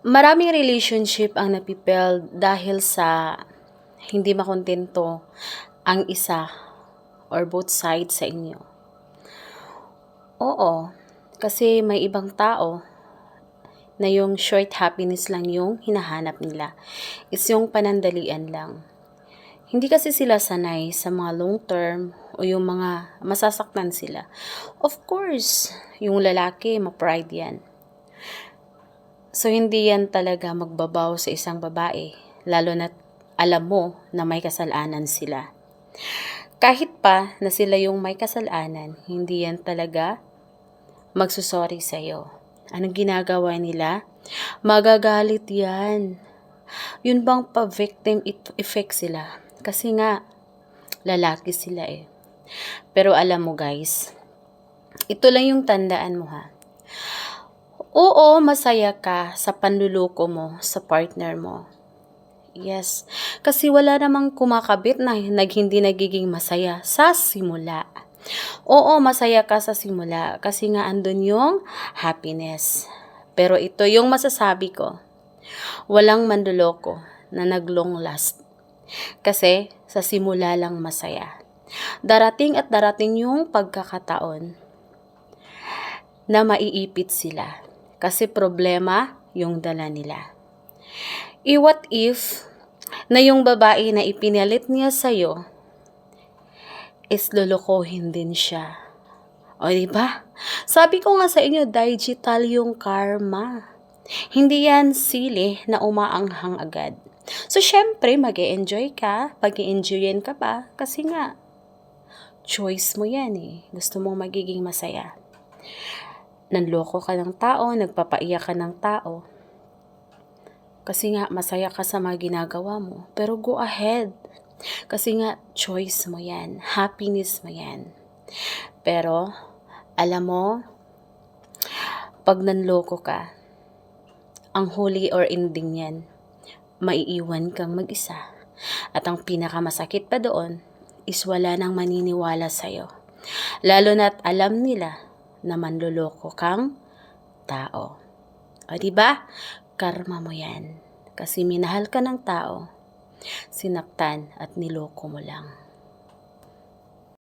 Maraming relationship ang napipel dahil sa hindi makontento ang isa or both sides sa inyo. Oo, kasi may ibang tao na yung short happiness lang yung hinahanap nila. Is yung panandalian lang. Hindi kasi sila sanay sa mga long term o yung mga masasaktan sila. Of course, yung lalaki, ma-pride yan. So, hindi yan talaga magbabaw sa isang babae, lalo na alam mo na may kasalanan sila. Kahit pa na sila yung may kasalanan, hindi yan talaga magsusorry sa'yo. Anong ginagawa nila? Magagalit yan. Yun bang pa-victim effect sila? Kasi nga, lalaki sila eh. Pero alam mo guys, ito lang yung tandaan mo ha. Oo, masaya ka sa panluloko mo sa partner mo. Yes, kasi wala namang kumakabit na nag hindi nagiging masaya sa simula. Oo, masaya ka sa simula kasi nga andun yung happiness. Pero ito yung masasabi ko. Walang manduloko na naglong last. Kasi sa simula lang masaya. Darating at darating yung pagkakataon na maiipit sila. Kasi problema yung dala nila. I what if na yung babae na ipinalit niya sa'yo is lulukohin din siya. O di ba? Sabi ko nga sa inyo, digital yung karma. Hindi yan sili na umaanghang agad. So, syempre, mag enjoy ka, pag enjoyin ka pa, kasi nga, choice mo yan eh. Gusto mong magiging masaya nanloko ka ng tao, nagpapaiyak ka ng tao. Kasi nga, masaya ka sa mga ginagawa mo. Pero go ahead. Kasi nga, choice mo yan. Happiness mo yan. Pero, alam mo, pag nanloko ka, ang huli or ending yan, maiiwan kang mag-isa. At ang pinakamasakit pa doon is wala nang maniniwala sa'yo. Lalo na't alam nila na manluloko kang tao. O di ba? Karma mo 'yan. Kasi minahal ka ng tao, sinaktan at niloko mo lang.